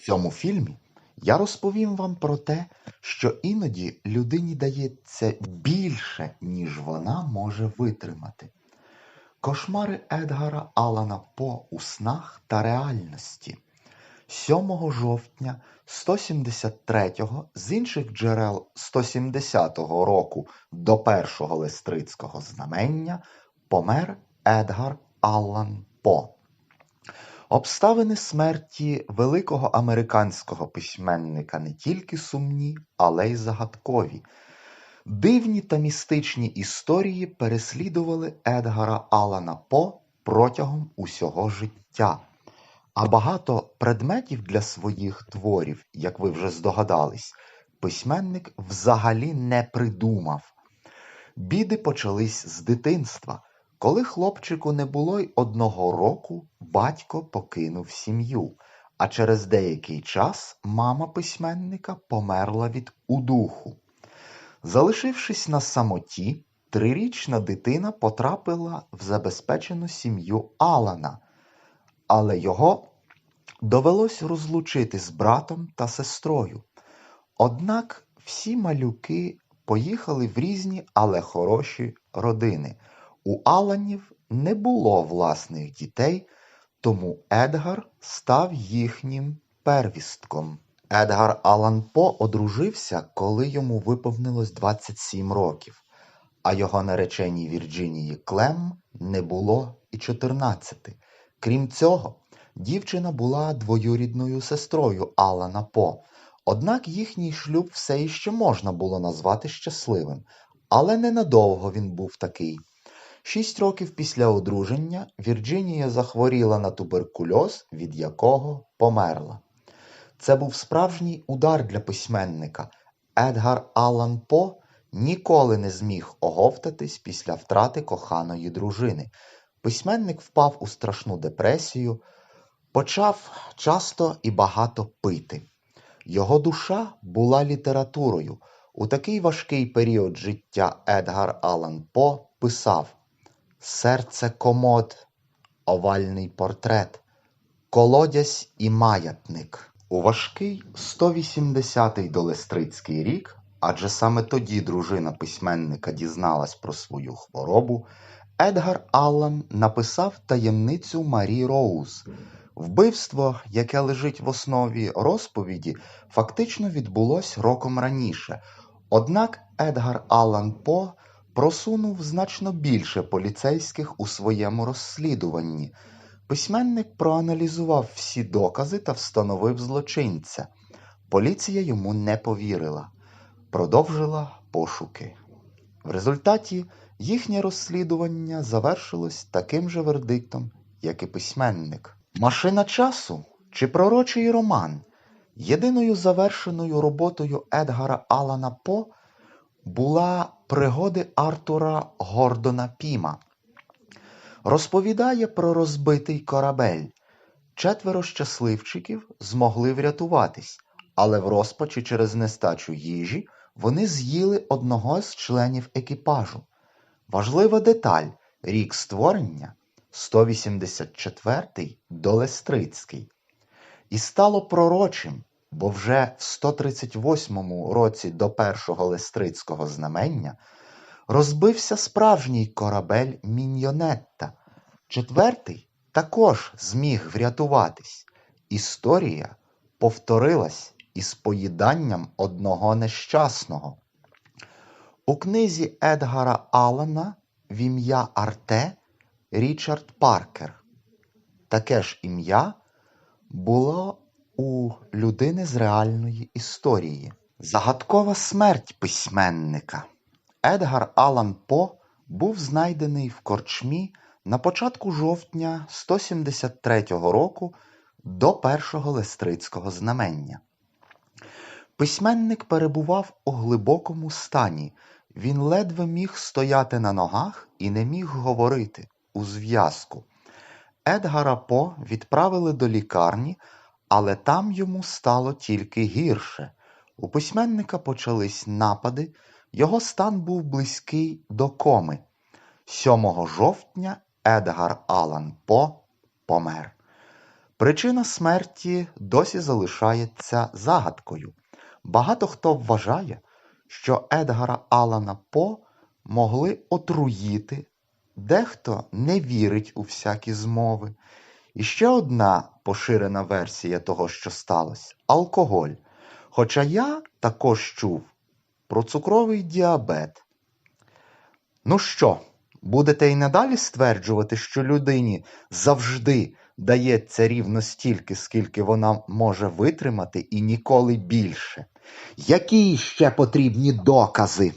Цьому фільмі я розповім вам про те, що іноді людині дається більше, ніж вона може витримати. Кошмари Едгара Алана По у снах та реальності. 7 жовтня 173-го з інших джерел 170-го року до першого листрицького знамення помер Едгар Аллан По. Обставини смерті великого американського письменника не тільки сумні, але й загадкові. Дивні та містичні історії переслідували Едгара Алана По протягом усього життя. А багато предметів для своїх творів, як ви вже здогадались, письменник взагалі не придумав. Біди почались з дитинства. Коли хлопчику не було й одного року, батько покинув сім'ю, а через деякий час мама письменника померла від удуху. Залишившись на самоті, трирічна дитина потрапила в забезпечену сім'ю Алана, але його довелось розлучити з братом та сестрою. Однак всі малюки поїхали в різні, але хороші родини. У Аланів не було власних дітей, тому Едгар став їхнім первістком. Едгар Алан По одружився, коли йому виповнилось 27 років, а його нареченій Вірджинії Клем не було і 14. Крім цього, дівчина була двоюрідною сестрою Алана По. Однак їхній шлюб все іще можна було назвати щасливим, але ненадовго він був такий. Шість років після одруження Вірджинія захворіла на туберкульоз, від якого померла. Це був справжній удар для письменника. Едгар Аллан По ніколи не зміг оговтатись після втрати коханої дружини. Письменник впав у страшну депресію, почав часто і багато пити. Його душа була літературою. У такий важкий період життя Едгар Аллан По писав Серце комод, овальний портрет, колодязь і маятник. У важкий 180-й долестрицький рік, адже саме тоді дружина письменника дізналась про свою хворобу, Едгар Аллан написав таємницю Марі Роуз. Вбивство, яке лежить в основі розповіді, фактично відбулось роком раніше. Однак Едгар Аллан По просунув значно більше поліцейських у своєму розслідуванні. Письменник проаналізував всі докази та встановив злочинця. Поліція йому не повірила, продовжила пошуки. В результаті їхнє розслідування завершилось таким же вердиктом, як і письменник. Машина часу чи пророчий роман. Єдиною завершеною роботою Едгара Алана По була пригоди Артура Гордона Піма. Розповідає про розбитий корабель. Четверо щасливчиків змогли врятуватись, але в розпачі через нестачу їжі вони з'їли одного з членів екіпажу. Важлива деталь рік створення 184-й Долестрицький. І стало пророчим, бо вже в 138 році до першого лестрицького знамення розбився справжній корабель Міньйонетта. Четвертий також зміг врятуватись. Історія повторилась із поїданням одного нещасного. У книзі Едгара Аллана в ім'я Арте Річард Паркер. Таке ж ім'я було людини з реальної історії. Загадкова смерть письменника. Едгар Алан По був знайдений в корчмі на початку жовтня 173 року до першого лестрицького знамення. Письменник перебував у глибокому стані, він ледве міг стояти на ногах і не міг говорити у зв'язку. Едгара По відправили до лікарні, але там йому стало тільки гірше. У письменника почались напади, його стан був близький до коми. 7 жовтня Едгар Алан По помер. Причина смерті досі залишається загадкою. Багато хто вважає, що Едгара Алана По могли отруїти, дехто не вірить у всякі змови. І ще одна поширена версія того, що сталося алкоголь. Хоча я також чув про цукровий діабет. Ну що, будете й надалі стверджувати, що людині завжди дається рівно стільки, скільки вона може витримати, і ніколи більше? Які ще потрібні докази?